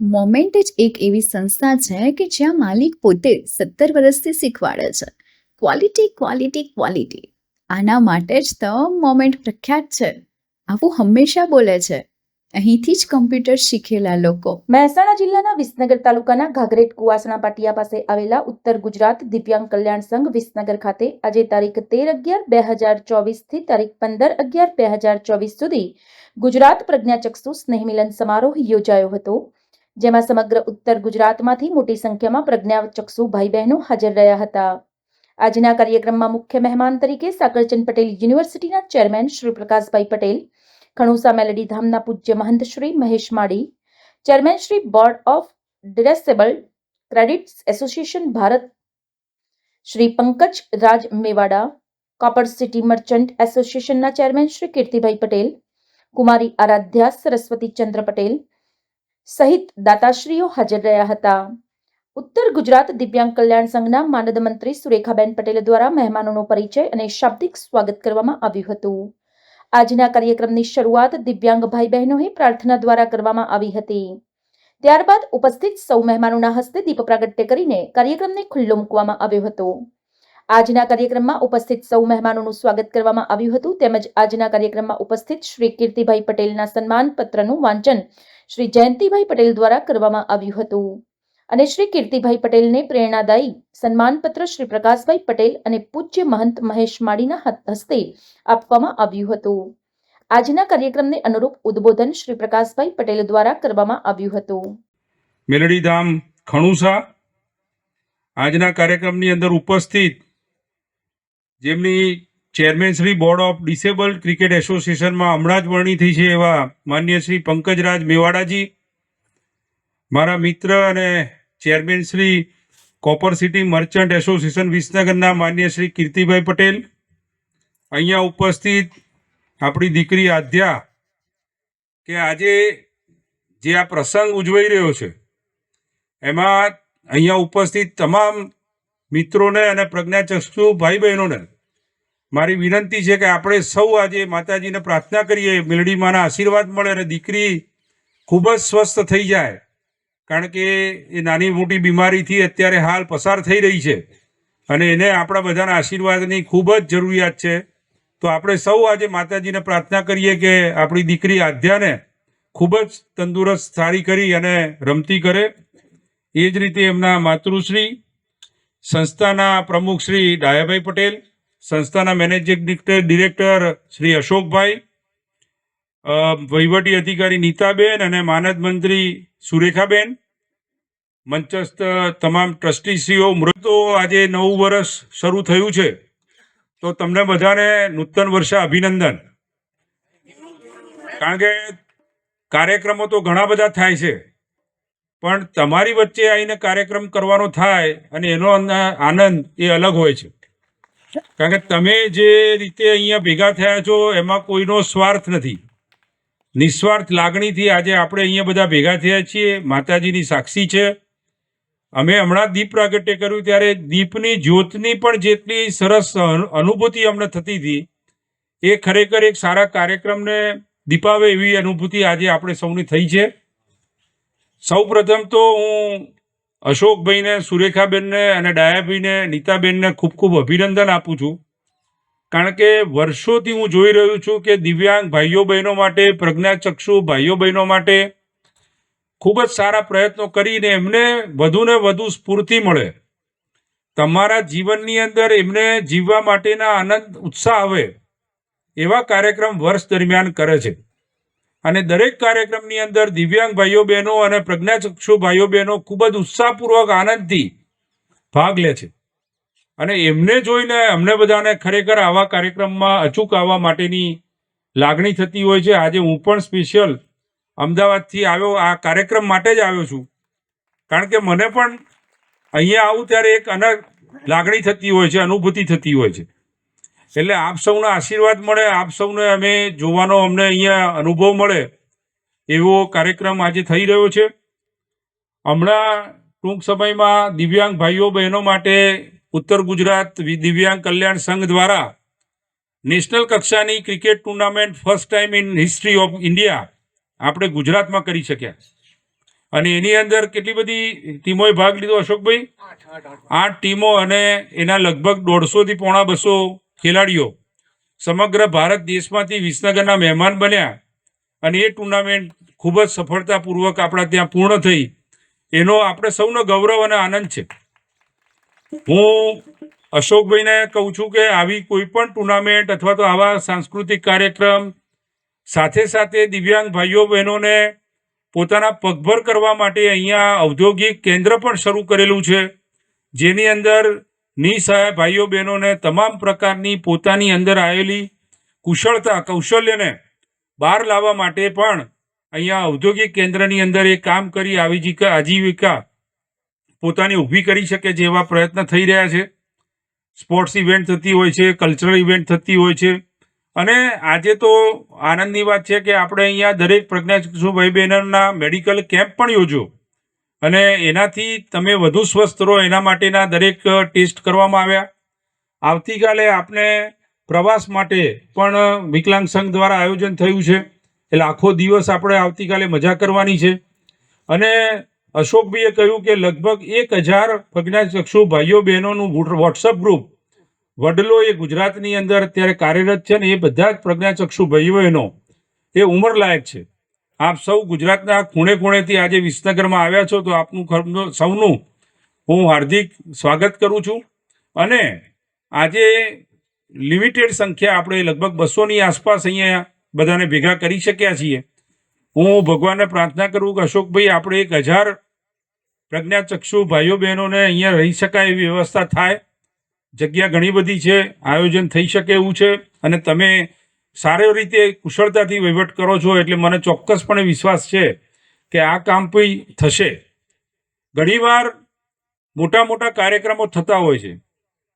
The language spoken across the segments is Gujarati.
મોમેન્ટ જ એક એવી સંસ્થા છે કે જ્યાં માલિક પોતે સત્તર વર્ષથી શીખવાડે છે. ક્વોલિટી ક્વોલિટી ક્વોલિટી આના માટે જ તો મોમેન્ટ પ્રખ્યાત છે. આવું હંમેશા બોલે છે. અહીંથી જ કમ્પ્યુટર શીખેલા લોકો. મહેસાણા જિલ્લાના વિસનગર તાલુકાના ઘાઘરેટ કુવાસણા પાટિયા પાસે આવેલા ઉત્તર ગુજરાત દિવ્યાંગ કલ્યાણ સંઘ વિસનગર ખાતે આજે તારીખ તેર અગિયાર બે હજાર ચોવીસથી તારીખ પંદર અગિયાર બે હજાર ચોવીસ સુધી ગુજરાત પ્રજ્ઞાચક્ષુ સ્નેહમિલન સમારોહ યોજાયો હતો, જેમાં સમગ્ર ઉત્તર ગુજરાતમાંથી મોટી સંખ્યામાં પ્રજ્ઞાચક્ષુ ભાઈ બહેનો હાજર રહ્યા હતા. આજના કાર્યક્રમમાં મુખ્ય મહેમાન તરીકે સાકરચંદ પટેલ યુનિવર્સિટીના ચેરમેન શ્રી પ્રકાશભાઈ પટેલ ખણુસા મેલડી ધામના પૂજ્ય મહંત Shri Mahesh Mali, chairman Shri board of disabled cricket association Bharat, Shri Pankaj Raj Mewada, copper city merchant એસોસિએશનના ચેરમેન શ્રી કીર્તિભાઈ પટેલ, કુમારી આરાધ્યા સરસ્વતી ચંદ્ર પટેલ સહિત દાતાશ્રીઓ હાજર રહ્યા હતા. ઉત્તર ગુજરાત દિવ્યાંગ કલ્યાણ સંઘના માનદ મંત્રી સુરેખાબેન પટેલ દ્વારા મહેમાનોનો પરિચય અને શાબ્દિક સ્વાગત કરવામાં આવ્યું હતું. આજના કાર્યક્રમની શરૂઆત દિવ્યાંગ ભાઈ બહેનોએ પ્રાર્થના દ્વારા કરવામાં આવી હતી. ત્યારબાદ ઉપસ્થિત સૌ મહેમાનોના હસ્તે દીપ પ્રાગટ્ય કરીને કાર્યક્રમને ખુલ્લો મૂકવામાં આવ્યો હતો. આજના કાર્યક્રમમાં ઉપસ્થિત સૌ મહેમાનોનું સ્વાગત કરવામાં આવ્યું હતું. તેમજ આજના કાર્યક્રમમાં ઉપસ્થિત શ્રી કીર્તિભાઈ પટેલના સન્માન પત્રનું વાંચન શ્રી જયંતિભાઈ પટેલ દ્વારા કરવામાં આવ્યું હતું. અને શ્રી કીર્તિભાઈ પટેલને પ્રેરણાદાયી સન્માનપત્ર શ્રી પ્રકાશભાઈ પટેલ અને પૂજ્ય મહંત મહેશ માળીના હસ્તે આપવામાં આવ્યું હતું. આજના કાર્યક્રમને અનુરૂપ ઉદ્બોધન શ્રી પ્રકાશભાઈ પટેલ દ્વારા કરવામાં આવ્યું હતું. મેલડીધામ ખણુસા આજના કાર્યક્રમની અંદર ઉપસ્થિત જેમની chairman Shri board of disabled cricket એસોસિએશનમાં હમણાં જ વરણી થઈ છે એવા માન્ય શ્રી પંકજરાજ મેવાડાજી મારા મિત્ર અને chairman Shri copper city merchant association વિસનગરના માન્ય શ્રી કીર્તિભાઈ પટેલ. અહીંયા ઉપસ્થિત આપણી દીકરી આધ્યા કે આજે જે આ પ્રસંગ ઉજવાઈ રહ્યો છે, એમાં અહીંયા ઉપસ્થિત તમામ મિત્રોને અને પ્રજ્ઞાચક્ષુ ભાઈ બહેનોને મારી વિનંતી છે કે આપણે સૌ આજે માતાજીને પ્રાર્થના કરીએ મેલડી માના આશીર્વાદ મળે અને દીકરી ખૂબ જ સ્વસ્થ થઈ જાય. કારણ કે એ નાની મોટી બીમારીથી અત્યારે હાલ પસાર થઈ રહી છે. અને એને આપણા બધાના આશીર્વાદની ખૂબ જ જરૂરિયાત છે. તો આપણે સૌ આજે માતાજીને પ્રાર્થના કરીએ કે આપણી દીકરી આધ્યાને ખૂબ જ તંદુરસ્ત સારી કરી અને રમતી કરે. એ જ રીતે એમના માતૃશ્રી, સંસ્થાના પ્રમુખ શ્રી ડાયાભાઈ પટેલ, સંસ્થાના મેનેજિંગ ડિરેક્ટર શ્રી અશોકભાઈ વહીવટી અધિકારી નીતાબેન અને માનદ મંત્રી સુરેખાબેન, મંચસ્થ તમામ ટ્રસ્ટીશ્રીઓ મૃતો આજે નવું વર્ષ શરૂ થયું છે. તો તમને બધાને નૂતન વર્ષે અભિનંદન. કારણ કે કાર્યક્રમો તો ઘણા બધા થાય છે. પણ તમારી વચ્ચે આવીને કાર્યક્રમ કરવાનો થાય અને એનો આનંદ એ અલગ હોય છે. કારણ કે તમે જે રીતે અહીંયા ભેગા થયા છો, એમાં કોઈનો સ્વાર્થ નથી. નિસ્વાર્થ લાગણીથી આજે આપણે અહીંયા બધા ભેગા થયા છીએ. માતાજીની સાક્ષી છે. અમે હમણાં દીપ પ્રાગટ્ય કર્યું ત્યારે દીપની જ્યોતની પણ જેટલી સરસ અનુ- અનુભૂતિ અમને થતી હતી, એ ખરેખર એક સારા કાર્યક્રમને દીપાવે એવી અનુભૂતિ આજે આપણે સૌની થઈ છે. સૌ પ્રથમ તો હું અશોકભાઈને, સુરેખાબેનને અને ડાયાભાઈને, નીતાબેનને ખૂબ ખૂબ અભિનંદન આપું છું. કારણ કે વર્ષોથી હું જોઈ રહ્યો છું કે દિવ્યાંગ ભાઈઓ બહેનો માટે, પ્રજ્ઞાચક્ષુ ભાઈઓ બહેનો માટે ખૂબ જ સારા પ્રયત્નો કરીને એમને વધુને વધુ સ્ફૂર્તિ મળે. તમારા જીવનની અંદર એમને જીવવા માટેના આનંદ, ઉત્સાહ આવે એવા કાર્યક્રમ વર્ષ દરમિયાન કરે છે. અને દરેક કાર્યક્રમની અંદર દિવ્યાંગ ભાઈઓ બહેનો અને પ્રજ્ઞાચક્ષુ ભાઈઓ બહેનો ખૂબ જ ઉત્સાહપૂર્વક આનંદથી ભાગ લે છે. અને એમને જોઈને અમને બધાને ખરેખર આવા કાર્યક્રમમાં અચૂક આવવા માટેની લાગણી થતી હોય છે. આજે હું પણ સ્પેશિયલ અમદાવાદથી આવ્યો, આ કાર્યક્રમ માટે જ આવ્યો છું. કારણ કે મને પણ અહીંયા આવું ત્યારે એક અલગ લાગણી થતી હોય છે, અનુભૂતિ થતી હોય છે. એટલે આપ સૌના આશીર્વાદ મળે, આપ સૌને અમે જોવાનો અમને અહીંયા અનુભવ મળે એવો કાર્યક્રમ આજે થઈ રહ્યો છે. હમણાં ટૂંક સમયમાં દિવ્યાંગ ભાઈઓ બહેનો માટે ઉત્તર ગુજરાત દિવ્યાંગ કલ્યાણ સંઘ દ્વારા નેશનલ કક્ષાની cricket tournament first time in history of India આપણે ગુજરાતમાં કરી શક્યા. અને એની અંદર કેટલી બધી ટીમોએ ભાગ લીધો, અશોકભાઈ? આઠ ટીમો અને એના લગભગ દોઢસોથી પોણા બસો ખેલાડીઓ સમગ્ર ભારત દેશમાંથી વિસનગરના મહેમાન બન્યા. અને એ ટુર્નામેન્ટ ખૂબ જ સફળતાપૂર્વક આપણા ત્યાં પૂર્ણ થઈ. એનો આપણે સૌનો ગૌરવ અને આનંદ છે. હું અશોકભાઈને કહું છું કે આવી કોઈ પણ ટુર્નામેન્ટ અથવા તો આવા સાંસ્કૃતિક કાર્યક્રમ સાથે સાથે દિવ્યાંગ ભાઈઓ, બહેનોને પોતાના પગભર કરવા માટે અહીંયા ઔદ્યોગિક કેન્દ્ર પણ શરૂ કરેલું છે. જેની અંદર નિસહાય ભાઈઓ, બહેનોને તમામ પ્રકારની પોતાની અંદર આવેલી કુશળતા, કૌશલ્યને બહાર લાવવા માટે પણ અહીંયા ઔદ્યોગિક કેન્દ્રની અંદર એ કામ કરી આવી આજીવિકા પોતાની ઊભી કરી શકે જેવા પ્રયત્ન થઈ રહ્યા છે. સ્પોર્ટ્સ ઇવેન્ટ થતી હોય છે કલ્ચરલ ઇવેન્ટ થતી હોય છે. અને આજે તો આનંદની વાત છે કે આપણે અહીંયા દરેક પ્રજ્ઞાચક્ષુ ભાઈ બહેનોના મેડિકલ કેમ્પ પણ યોજ્યો અને એનાથી તમે વધુ સ્વસ્થ રહો, એના માટેના દરેક ટેસ્ટ કરવામાં આવ્યા. આવતીકાલે આપણે પ્રવાસ માટે પણ વિકલાંગ સંઘ દ્વારા આયોજન થયું છે. એટલે આખો દિવસ આપણે આવતીકાલે મજા કરવાની છે. અને અશોકભાઈએ કહ્યું કે લગભગ એક હજાર પ્રજ્ઞાચક્ષુ ભાઈઓ બહેનોનું વોટ્સઅપ ગ્રુપ વડલો એ ગુજરાતની અંદર અત્યારે કાર્યરત છે ને એ બધા જ પ્રજ્ઞાચક્ષુ ભાઈઓ એનો એ ઉંમરલાયક છે. આપ સૌ ગુજરાતના ખૂણે ખૂણેથી આજે વિસનગરમાં આવ્યા છો તો આપનું સૌનું હું હાર્દિક સ્વાગત કરું છું અને આજે લિમિટેડ સંખ્યા આપણે લગભગ બસોની આસપાસ અહીંયા બધાને ભેગા કરી શક્યા છીએ. હું ભગવાનને પ્રાર્થના કરું કે અશોકભાઈ, આપણે એક હજાર પ્રજ્ઞાચક્ષુ ભાઈઓ બહેનોને અહીંયા રહી શકાય એવી વ્યવસ્થા થાય. જગ્યા ઘણી બધી છે, આયોજન થઈ શકે એવું છે અને તમે સારી રીતે કુશળતાથી વહીવટ કરો છો એટલે મને ચોક્કસપણે વિશ્વાસ છે કે આ કામ પણ થશે. ઘણીવાર મોટા મોટા કાર્યક્રમો થતા હોય છે,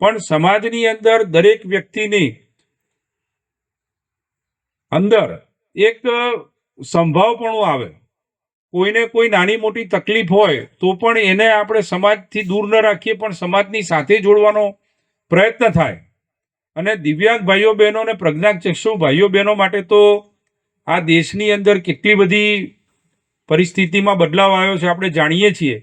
પણ સમાજની અંદર દરેક વ્યક્તિની અંદર એક સંભાવપણું આવે. કોઈને કોઈ નાની મોટી તકલીફ હોય, તો પણ એને આપણે સમાજથી દૂર ન રાખીએ, પણ સમાજની સાથે જોડવાનો પ્રયત્ન થાય. અને દિવ્યાંગ ભાઈઓ બહેનો અને પ્રજ્ઞાચક્ષુ ભાઈઓ બહેનો માટે તો આ દેશની અંદર કેટલી બધી પરિસ્થિતિમાં બદલાવ આવ્યો છે આપણે જાણીએ છીએ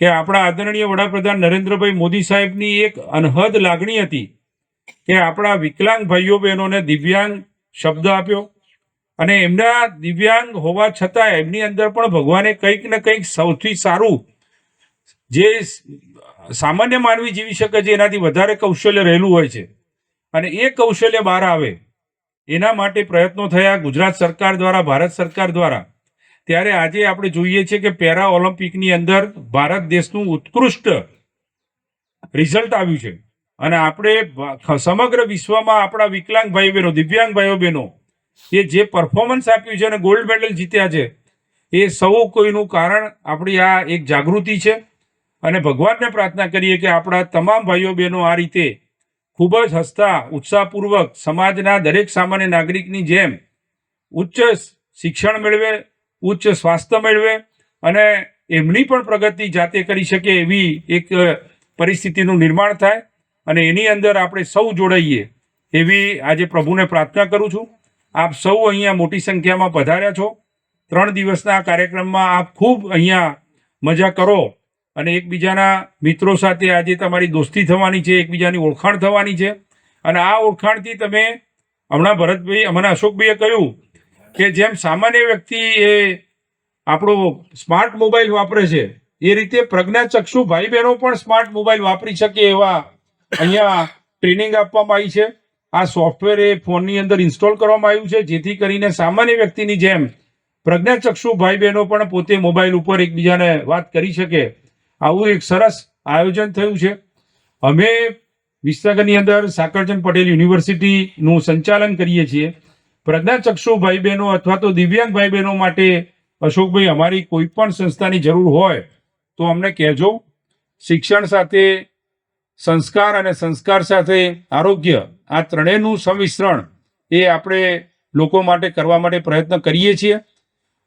કે આપણા આદરણીય વડાપ્રધાન નરેન્દ્રભાઈ મોદી સાહેબની એક અનહદ લાગણી હતી કે આપણા વિકલાંગ ભાઈઓ બહેનોને દિવ્યાંગ શબ્દ આપ્યો અને એમના દિવ્યાંગ હોવા છતાં એમની અંદર પણ ભગવાને કંઈક ને કંઈક સૌથી સારું જે સામાન્ય માનવી જીવી શકે છે, એનાથી વધારે કૌશલ્ય રહેલું હોય છે. અને એ કૌશલ્ય બહાર આવે, એના માટે પ્રયત્નો થયા ગુજરાત સરકાર દ્વારા, ભારત સરકાર દ્વારા. ત્યારે આજે આપણે જોઈએ છીએ કે પેરા ઓલિમ્પિકની અંદર ભારત દેશનું ઉત્કૃષ્ટ રિઝલ્ટ આવ્યું છે. અને આપણે સમગ્ર વિશ્વમાં આપણા વિકલાંગ ભાઈ બહેનો, દિવ્યાંગ ભાઈઓ બહેનો એ જે પરફોર્મન્સ આપ્યું છે અને ગોલ્ડ મેડલ જીત્યા છે, એ સૌ કોઈનું કારણ આપણી આ એક જાગૃતિ છે. અને ભગવાનને પ્રાર્થના કરીએ કે આપણા તમામ ભાઈઓ બહેનો આ રીતે ખૂબ જ હસતા, ઉત્સાહપૂર્વક સમાજના દરેક સામાન્ય નાગરિકની જેમ ઉચ્ચ શિક્ષણ મેળવે, ઉચ્ચ સ્વાસ્થ્ય મેળવે અને એમની પણ પ્રગતિ જાતે કરી શકે એવી એક પરિસ્થિતિનું નિર્માણ થાય અને એની અંદર આપણે સૌ જોડાઈએ એવી આજે પ્રભુને પ્રાર્થના કરું છું. આપ સૌ અહીંયા મોટી સંખ્યામાં પધાર્યા છો. ત્રણ દિવસના કાર્યક્રમમાં આપ ખૂબ અહીંયા મજા કરો અને એકબીજાના મિત્રો સાથે આજે તમારી દોસ્તી થવાની છે, એકબીજાની ઓળખાણ થવાની છે. અને આ ઓળખાણથી તમે હમણાં ભરતભાઈ, હમણાં અશોકભાઈએ કહ્યું કે જેમ સામાન્ય વ્યક્તિ એ આપણો સ્માર્ટ મોબાઈલ વાપરે છે, એ રીતે પ્રજ્ઞાચક્ષુ ભાઈ બહેનો પણ સ્માર્ટ મોબાઈલ વાપરી શકે એવા અહીંયા ટ્રેનિંગ આપવામાં આવી છે. આ સોફ્ટવેર એ ફોનની અંદર ઇન્સ્ટોલ કરવામાં આવ્યું છે, જેથી કરીને સામાન્ય વ્યક્તિની જેમ પ્રજ્ઞાચક્ષુ ભાઈ બહેનો પણ પોતે મોબાઈલ ઉપર એકબીજાને વાત કરી શકે. આવું એક સરસ આયોજન થયું છે. અમે વિસનગરની અંદર સાકરચંદ પટેલ યુનિવર્સિટીનું સંચાલન કરીએ છીએ. પ્રજ્ઞાચક્ષુ ભાઈ બહેનો અથવા તો દિવ્યાંગ ભાઈ બહેનો માટે અશોકભાઈ, અમારી કોઈ પણ સંસ્થાની જરૂર હોય તો અમને કહેજો. શિક્ષણ સાથે, સંસ્કાર અને સંસ્કાર સાથે આરોગ્ય આ ત્રણેયનું સમિશ્રણ એ આપણે લોકો માટે કરવા માટે પ્રયત્ન કરીએ છીએ.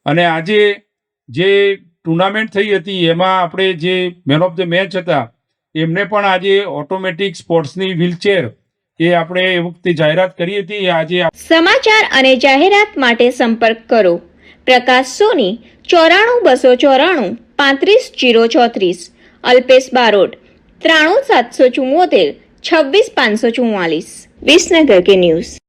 અને આજે જે ટુર્નામેન્ટ થઈ હતી, એમાં આપણે જે મેન ઓફ ધ મેચ હતા, એમને પણ આજે ઓટોમેટિક સ્પોર્ટ્સની વ્હીલચેર એ આપણે એ વખતે જાહેરાત કરી હતી. આજે સમાચાર અને જાહેરાત માટે સંપર્ક કરો. પ્રકાશ સોની, ચોરાણું બસો ચોરાણું, પાંત્રીસ જીરો ચોત્રીસ. અલ્પેશ બારોટ, ત્રાણું સાતસો ચુમ્મોતેર છવ્વીસ પાંચસો ચુમ્માલીસ વિસનગર કે ન્યૂઝ.